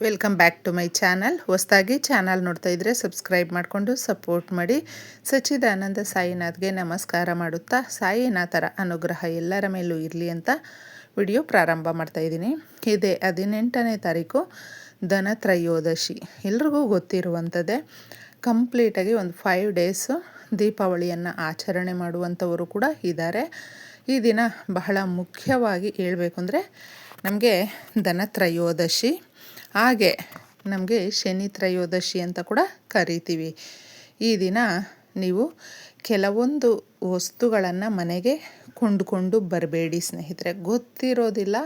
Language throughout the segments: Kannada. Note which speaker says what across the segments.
Speaker 1: Welcome back to my channel ಹೊಸದಾಗಿ ಚಾನಲ್ ನೋಡ್ತಾ ಇದ್ದರೆ ಸಬ್ಸ್ಕ್ರೈಬ್ ಮಾಡಿಕೊಂಡು ಸಪೋರ್ಟ್ ಮಾಡಿ. ಸಚ್ಚಿದಾನಂದ ಸಾಯಿನಾಥ್ಗೆ ನಮಸ್ಕಾರ ಮಾಡುತ್ತಾ ಸಾಯಿನಾಥರ ಅನುಗ್ರಹ ಎಲ್ಲರ ಮೇಲೂ ಇರಲಿ ಅಂತ ವಿಡಿಯೋ ಪ್ರಾರಂಭ ಮಾಡ್ತಾ ಇದ್ದೀನಿ. ಇದೇ ಹದಿನೆಂಟನೇ ತಾರೀಕು ಧನತ್ರಯೋದಶಿ ಎಲ್ರಿಗೂ ಗೊತ್ತಿರುವಂಥದ್ದೇ ಕಂಪ್ಲೀಟಾಗಿ ಒಂದು ಫೈವ್ ಡೇಸು ದೀಪಾವಳಿಯನ್ನು ಆಚರಣೆ ಮಾಡುವಂಥವರು ಕೂಡ ಇದ್ದಾರೆ ಈ ದಿನ ಬಹಳ ಮುಖ್ಯವಾಗಿ ಹೇಳಬೇಕು ಅಂದರೆ, ನಮಗೆ ಧನತ್ರಯೋದಶಿ ಹಾಗೆ ನಮಗೆ ಶನಿ ತ್ರಯೋದಶಿ ಅಂತ ಕೂಡ ಕರಿತೀವಿ. ಈ ದಿನ ನೀವು ಕೆಲವೊಂದು ವಸ್ತುಗಳನ್ನು ಮನೆಗೆ ಕೊಂಡುಕೊಂಡು ಬರಬೇಡಿ ಸ್ನೇಹಿತರೆ. ಗೊತ್ತಿರೋದಿಲ್ಲ.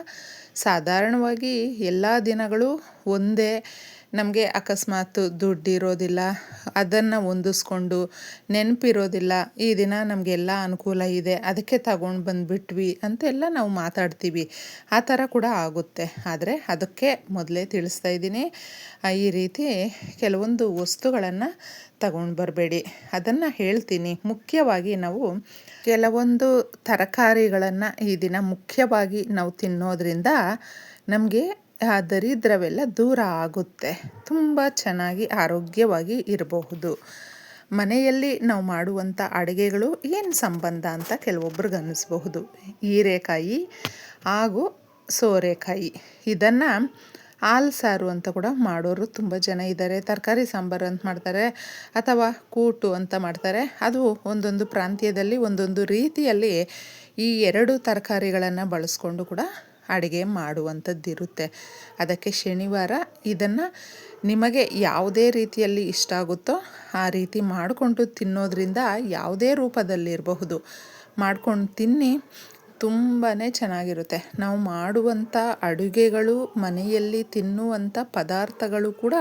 Speaker 1: ಸಾಧಾರಣವಾಗಿ ಎಲ್ಲ ದಿನಗಳು ಒಂದೇ ನಮಗೆ ಅಕಸ್ಮಾತ್ ದುಡ್ಡಿರೋದಿಲ್ಲ, ಅದನ್ನು ಹೊಂದಿಸ್ಕೊಂಡು ನೆನಪಿರೋದಿಲ್ಲ, ಈ ದಿನ ನಮಗೆಲ್ಲ ಅನುಕೂಲ ಇದೆ, ಅದಕ್ಕೆ ತಗೊಂಡು ಬಂದುಬಿಟ್ವಿ ಅಂತೆಲ್ಲ ನಾವು ಮಾತಾಡ್ತೀವಿ. ಆ ಥರ ಕೂಡ ಆಗುತ್ತೆ. ಆದರೆ ಅದಕ್ಕೆ ಮೊದಲೇ ತಿಳಿಸ್ತಾ ಇದ್ದೀನಿ ಈ ರೀತಿ ಕೆಲವೊಂದು ವಸ್ತುಗಳನ್ನು ತಗೊಂಡು ಬರಬೇಡಿ. ಅದನ್ನು ಹೇಳ್ತೀನಿ. ಮುಖ್ಯವಾಗಿ ನಾವು ಕೆಲವೊಂದು ತರಕಾರಿಗಳನ್ನು ಈ ದಿನ ಮುಖ್ಯವಾಗಿ ನಾವು ತಿನ್ನೋದ್ರಿಂದ ನಮಗೆ ಆ ದರಿದ್ರವೆಲ್ಲ ದೂರ ಆಗುತ್ತೆ. ತುಂಬ ಚೆನ್ನಾಗಿ ಆರೋಗ್ಯವಾಗಿ ಇರಬಹುದು. ಮನೆಯಲ್ಲಿ ನಾವು ಮಾಡುವಂಥ ಅಡುಗೆಗಳು ಏನು ಸಂಬಂಧ ಅಂತ ಕೆಲವೊಬ್ರಿಗೆ ಅನ್ನಿಸ್ಬಹುದು. ಹೀರೆಕಾಯಿ ಹಾಗೂ ಸೋರೆಕಾಯಿ. ಇದನ್ನು ಹಾಲು ಸಾರು ಅಂತ ಕೂಡ ಮಾಡೋರು ತುಂಬ ಜನ ಇದ್ದಾರೆ. ತರಕಾರಿ ಸಾಂಬಾರು ಅಂತ ಮಾಡ್ತಾರೆ ಅಥವಾ ಕೂಟು ಅಂತ ಮಾಡ್ತಾರೆ. ಅದು ಒಂದೊಂದು ಪ್ರಾಂತ್ಯದಲ್ಲಿ ಒಂದೊಂದು ರೀತಿಯಲ್ಲಿ ಈ ಎರಡು ತರಕಾರಿಗಳನ್ನು ಬಳಸ್ಕೊಂಡು ಕೂಡ ಅಡುಗೆ ಮಾಡುವಂಥದ್ದಿರುತ್ತೆ. ಅದಕ್ಕೆ ಶನಿವಾರ ಇದನ್ನು ನಿಮಗೆ ಯಾವುದೇ ರೀತಿಯಲ್ಲಿ ಇಷ್ಟ ಆಗುತ್ತೋ ಆ ರೀತಿ ಮಾಡಿಕೊಂಡು ತಿನ್ನೋದ್ರಿಂದ ಯಾವುದೇ ರೂಪದಲ್ಲಿರಬಹುದು. ಮಾಡ್ಕೊಂಡು ತಿನ್ನಿ ತುಂಬಾ ಚೆನ್ನಾಗಿರುತ್ತೆ. ನಾವು ಮಾಡುವಂಥ ಅಡುಗೆಗಳು ಮನೆಯಲ್ಲಿ ತಿನ್ನುವಂಥ ಪದಾರ್ಥಗಳು ಕೂಡ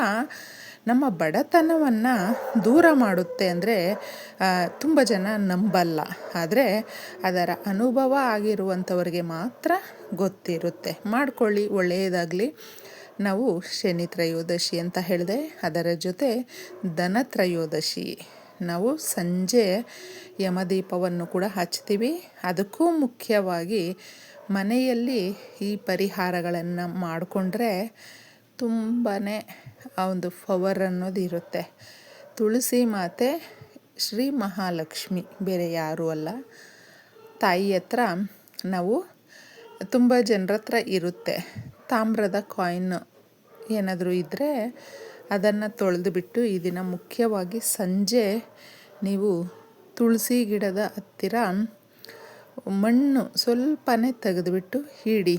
Speaker 1: ನಮ್ಮ ಬಡತನವನ್ನು ದೂರ ಮಾಡುತ್ತೆ ಅಂದರೆ ತುಂಬ ಜನ ನಂಬಲ್ಲ. ಆದರೆ, ಅದರ ಅನುಭವ ಆಗಿರುವಂಥವ್ರಿಗೆ ಮಾತ್ರ ಗೊತ್ತಿರುತ್ತೆ. ಮಾಡ್ಕೊಳ್ಳಿ, ಒಳ್ಳೆಯದಾಗಲಿ. ನಾವು ಶನಿ ತ್ರಯೋದಶಿ ಅಂತ ಹೇಳಿದೆ, ಅದರ ಜೊತೆ ದನ ತ್ರಯೋದಶಿ. ನಾವು ಸಂಜೆ ಯಮದೀಪವನ್ನು ಕೂಡ ಹಚ್ತೀವಿ. ಅದಕ್ಕೂ ಮುಖ್ಯವಾಗಿ ಮನೆಯಲ್ಲಿ ಈ ಪರಿಹಾರಗಳನ್ನು ಮಾಡಿಕೊಂಡ್ರೆ ತುಂಬಾ ಆ ಒಂದು ಪವರ್ ಅನ್ನೋದು ಇರುತ್ತೆ. ತುಳಸಿ ಮಾತೆ ಶ್ರೀ ಮಹಾಲಕ್ಷ್ಮಿ, ಬೇರೆ ಯಾರೂ ಅಲ್ಲ. ತಾಯಿ ಹತ್ರ ನಾವು ತುಂಬ ಜನರ ಹತ್ರ ಇರುತ್ತೆ. ತಾಮ್ರದ ಕಾಯಿನ್ ಏನಾದರೂ ಇದ್ದರೆ ಅದನ್ನು ತೊಳೆದು ಬಿಟ್ಟು ಈ ದಿನ ಮುಖ್ಯವಾಗಿ ಸಂಜೆ ನೀವು ತುಳಸಿ ಗಿಡದ ಹತ್ತಿರ ಮಣ್ಣು ಸ್ವಲ್ಪನೇ ತೆಗೆದುಬಿಟ್ಟು ಇಡಿ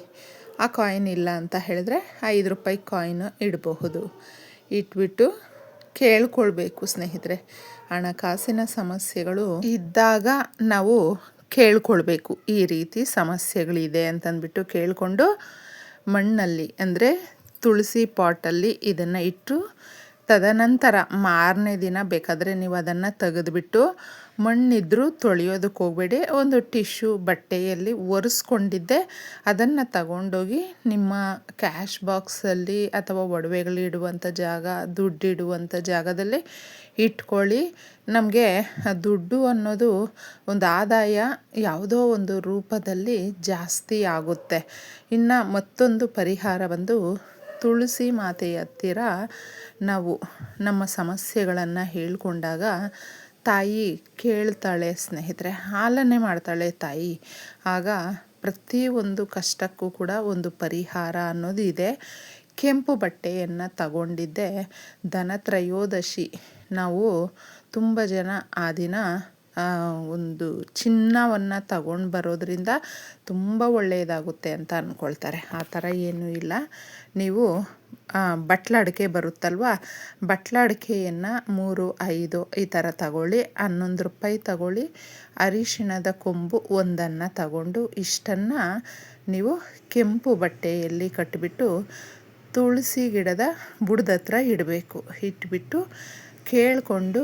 Speaker 1: ಆ ಕಾಯಿನ್ ಇಲ್ಲ ಅಂತ ಹೇಳಿದ್ರೆ ಐದು ರೂಪಾಯಿ ಕಾಯಿನ್ ಇಡಬಹುದು. ಇಟ್ಬಿಟ್ಟು ಕೇಳ್ಕೊಳ್ಬೇಕು ಸ್ನೇಹಿತರೆ. ಹಣಕಾಸಿನ ಸಮಸ್ಯೆಗಳು ಇದ್ದಾಗ ನಾವು ಕೇಳ್ಕೊಳ್ಬೇಕು. ಈ ರೀತಿ ಸಮಸ್ಯೆಗಳಿದೆ ಅಂತಂದ್ಬಿಟ್ಟು ಕೇಳಿಕೊಂಡು ಮಣ್ಣಲ್ಲಿ ಅಂದರೆ ತುಳಸಿ ಪಾಟಲ್ಲಿ ಇದನ್ನು ಇಟ್ಟು ತದನಂತರ ಮಾರನೇ ದಿನ ಬೇಕಾದರೆ ನೀವು ಅದನ್ನು ತೆಗೆದುಬಿಟ್ಟು ಮಣ್ಣಿದ್ರೂ ತೊಳೆಯೋದಕ್ಕೆ ಹೋಗಬೇಡಿ. ಒಂದು ಟಿಶ್ಯೂ ಬಟ್ಟೆಯಲ್ಲಿ ಒರೆಸ್ಕೊಂಡಿದ್ದೆ, ಅದನ್ನು ತಗೊಂಡೋಗಿ ನಿಮ್ಮ ಕ್ಯಾಶ್ ಬಾಕ್ಸಲ್ಲಿ ಅಥವಾ ಒಡವೆಗಳಿಡುವಂಥ ಜಾಗ ದುಡ್ಡಿಡುವಂಥ ಜಾಗದಲ್ಲಿ ಇಟ್ಕೊಳ್ಳಿ. ನಮಗೆ ದುಡ್ಡು ಅನ್ನೋದು ಒಂದು ಆದಾಯ ಯಾವುದೋ ಒಂದು ರೂಪದಲ್ಲಿ ಜಾಸ್ತಿ ಆಗುತ್ತೆ. ಇನ್ನು ಮತ್ತೊಂದು ಪರಿಹಾರ ಬಂದು ತುಳಸಿ ಮಾತೆಯ ಹತ್ತಿರ ನಾವು ನಮ್ಮ ಸಮಸ್ಯೆಗಳನ್ನು ಹೇಳ್ಕೊಂಡಾಗ ತಾಯಿ ಕೇಳ್ತಾಳೆ ಸ್ನೇಹಿತರೆ ಹಾಲನ್ನೇ ಮಾಡ್ತಾಳೆ ತಾಯಿ. ಆಗ ಪ್ರತಿಯೊಂದು ಕಷ್ಟಕ್ಕೂ ಕೂಡ ಒಂದು ಪರಿಹಾರ ಅನ್ನೋದು ಇದೆ. ಕೆಂಪು ಬಟ್ಟೆಯನ್ನು ತಗೊಂಡಿದ್ದೆ. ಧನತ್ರಯೋದಶಿ ನಾವು ತುಂಬ ಜನ ಆ ದಿನ ಒಂದು ಚಿನ್ನವನ್ನು ತಗೊಂಡು ಬರೋದ್ರಿಂದ ತುಂಬ ಒಳ್ಳೆಯದಾಗುತ್ತೆ ಅಂತ ಅಂದ್ಕೊಳ್ತಾರೆ ಆ ಥರ ಏನೂ ಇಲ್ಲ. ನೀವು ಬಟ್ಲಡಿಕೆ ಬರುತ್ತಲ್ವ? ಬಟ್ಲಡಿಕೆಯನ್ನು ಮೂರು, ಐದು ಈ ಥರ ತಗೊಳ್ಳಿ. ಹನ್ನೊಂದು ರೂಪಾಯಿ ತಗೊಳ್ಳಿ. ಅರಿಶಿಣದ ಕೊಂಬು ಒಂದನ್ನು ತಗೊಂಡು ಇಷ್ಟನ್ನು ನೀವು ಕೆಂಪು ಬಟ್ಟೆಯಲ್ಲಿ ಕಟ್ಟಿಬಿಟ್ಟು ತುಳಸಿ ಗಿಡದ ಬುಡದ ಹತ್ರ ಇಡಬೇಕು. ಇಟ್ಬಿಟ್ಟು ಕೇಳಿಕೊಂಡು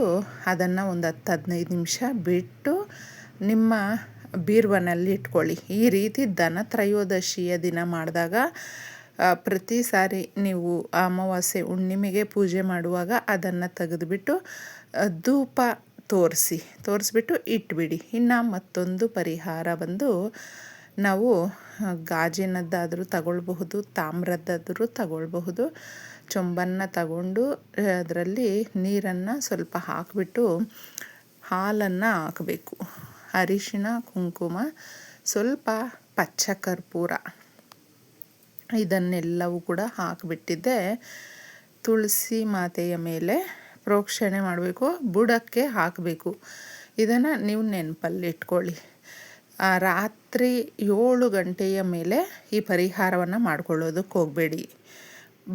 Speaker 1: ಅದನ್ನು ಒಂದು ಹತ್ತು ಹದಿನೈದು ನಿಮಿಷ ಬಿಟ್ಟು ನಿಮ್ಮ ಬೀರ್ವನಲ್ಲಿ ಇಟ್ಕೊಳ್ಳಿ. ಈ ರೀತಿ ದನ ತ್ರಯೋದಶಿಯ ದಿನ ಮಾಡಿದಾಗ ಪ್ರತಿ ಸಾರಿ ನೀವು ಅಮಾವಾಸ್ಯೆ ಹುಣ್ಣಿಮೆಗೆ ಪೂಜೆ ಮಾಡುವಾಗ ಅದನ್ನು ತೆಗೆದುಬಿಟ್ಟು ಧೂಪ ತೋರಿಸಿ, ತೋರಿಸ್ಬಿಟ್ಟು ಇಟ್ಬಿಡಿ. ಇನ್ನು ಮತ್ತೊಂದು ಪರಿಹಾರ ಬಂದು ನಾವು ಗಾಜಿನದ್ದಾದರೂ ತಗೊಳ್ಬಹುದು, ತಾಮ್ರದ್ದಾದರೂ ತಗೊಳ್ಬಹುದು. ಚೊಂಬನ್ನು ತಗೊಂಡು, ಅದರಲ್ಲಿ ನೀರನ್ನು ಸ್ವಲ್ಪ ಹಾಕಿಬಿಟ್ಟು ಹಾಲನ್ನು ಹಾಕಬೇಕು. ಅರಿಶಿಣ, ಕುಂಕುಮ, ಸ್ವಲ್ಪ ಪಚ್ಚ ಕರ್ಪೂರ ಇದನ್ನೆಲ್ಲವೂ ಕೂಡ ಹಾಕಿಬಿಟ್ಟಿದ್ದೆ. ತುಳಸಿ ಮಾತೆಯ ಮೇಲೆ ಪ್ರೋಕ್ಷಣೆ ಮಾಡಬೇಕು, ಬುಡಕ್ಕೆ ಹಾಕಬೇಕು. ಇದನ್ನು ನೀವು ನೆನಪಲ್ಲಿ ಇಟ್ಕೊಳ್ಳಿ. ರಾತ್ರಿ ಏಳು ಗಂಟೆಯ ಮೇಲೆ ಈ ಪರಿಹಾರವನ್ನು ಮಾಡ್ಕೊಳ್ಳೋದಕ್ಕೆ ಹೋಗಬೇಡಿ.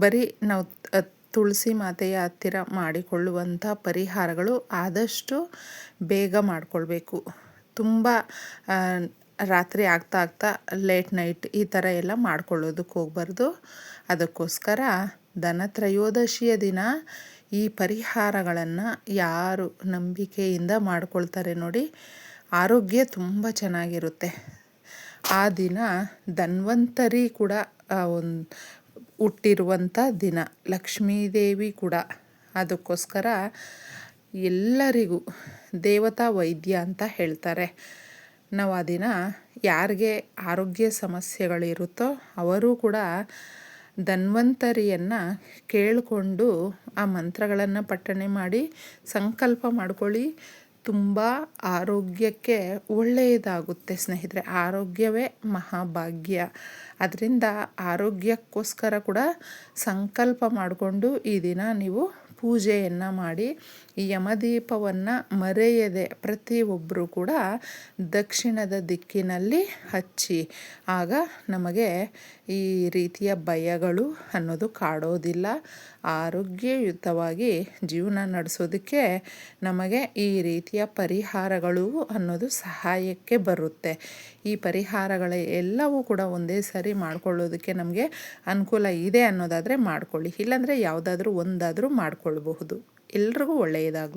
Speaker 1: ಬರೀ ನಾವು ತುಳಸಿ ಮಾತೆಯ ಹತ್ತಿರ ಮಾಡಿಕೊಳ್ಳುವಂಥ ಪರಿಹಾರಗಳು ಆದಷ್ಟು ಬೇಗ ಮಾಡಿಕೊಳ್ಬೇಕು. ತುಂಬ ರಾತ್ರಿ ಆಗ್ತಾ ಆಗ್ತಾ ಲೇಟ್ ನೈಟ್ ಈ ಥರ ಎಲ್ಲ ಮಾಡ್ಕೊಳ್ಳೋದಕ್ಕೆ ಹೋಗ್ಬಾರ್ದು. ಅದಕ್ಕೋಸ್ಕರ ಧನತ್ರಯೋದಶಿಯ ದಿನ ಈ ಪರಿಹಾರಗಳನ್ನು ಯಾರು ನಂಬಿಕೆಯಿಂದ ಮಾಡ್ಕೊಳ್ತಾರೆ ನೋಡಿ, ಆರೋಗ್ಯ ತುಂಬ ಚೆನ್ನಾಗಿರುತ್ತೆ. ಆ ದಿನ ಧನ್ವಂತರಿ ಕೂಡ ಒಂದು ಹುಟ್ಟಿರುವಂಥ ದಿನ. ಲಕ್ಷ್ಮೀದೇವಿ ಕೂಡ. ಅದಕ್ಕೋಸ್ಕರ ಎಲ್ಲರಿಗೂ ದೇವತಾ ವೈದ್ಯ ಅಂತ ಹೇಳ್ತಾರೆ. ನಾವು ಆ ದಿನ ಯಾರಿಗೆ ಆರೋಗ್ಯ ಸಮಸ್ಯೆಗಳಿರುತ್ತೋ ಅವರು ಕೂಡ ಧನ್ವಂತರಿಯನ್ನು ಕೇಳಿಕೊಂಡು ಆ ಮಂತ್ರಗಳನ್ನು ಪಠಣೆ ಮಾಡಿ ಸಂಕಲ್ಪ ಮಾಡ್ಕೊಳ್ಳಿ. ತುಂಬ ಆರೋಗ್ಯಕ್ಕೆ ಒಳ್ಳೆಯದಾಗುತ್ತೆ ಸ್ನೇಹಿತರೆ. ಆರೋಗ್ಯವೇ ಮಹಾಭಾಗ್ಯ. ಅದರಿಂದ ಆರೋಗ್ಯಕ್ಕೋಸ್ಕರ ಕೂಡ ಸಂಕಲ್ಪ ಮಾಡಿಕೊಂಡು ಈ ದಿನ ನೀವು ಪೂಜೆಯನ್ನು ಮಾಡಿ ಈ ಯಮದೀಪವನ್ನು ಮರೆಯದೆ ಪ್ರತಿಯೊಬ್ಬರು ಕೂಡ ದಕ್ಷಿಣದ ದಿಕ್ಕಿನಲ್ಲಿ ಹಚ್ಚಿ, ಆಗ ನಮಗೆ ಈ ರೀತಿಯ ಭಯಗಳು ಅನ್ನೋದು ಕಾಡೋದಿಲ್ಲ. ಆರೋಗ್ಯಯುತವಾಗಿ ಜೀವನ ನಡೆಸೋದಕ್ಕೆ ನಮಗೆ ಈ ರೀತಿಯ ಪರಿಹಾರಗಳು ಅನ್ನೋದು ಸಹಾಯಕ್ಕೆ ಬರುತ್ತೆ. ಈ ಪರಿಹಾರಗಳ ಎಲ್ಲವೂ ಕೂಡ ಒಂದೇ ಸರಿ ಮಾಡ್ಕೊಳ್ಳೋದಕ್ಕೆ ನಮಗೆ ಅನುಕೂಲ ಇದೆ ಅನ್ನೋದಾದರೆ ಮಾಡ್ಕೊಳ್ಳಿ. ಇಲ್ಲಾಂದರೆ ಯಾವುದಾದ್ರೂ ಒಂದಾದರೂ ಮಾಡ್ಕೊಳ್ಬಹುದು ಎಲ್ರಿಗೂ ಒಳ್ಳೆಯದಾಗಲಿ.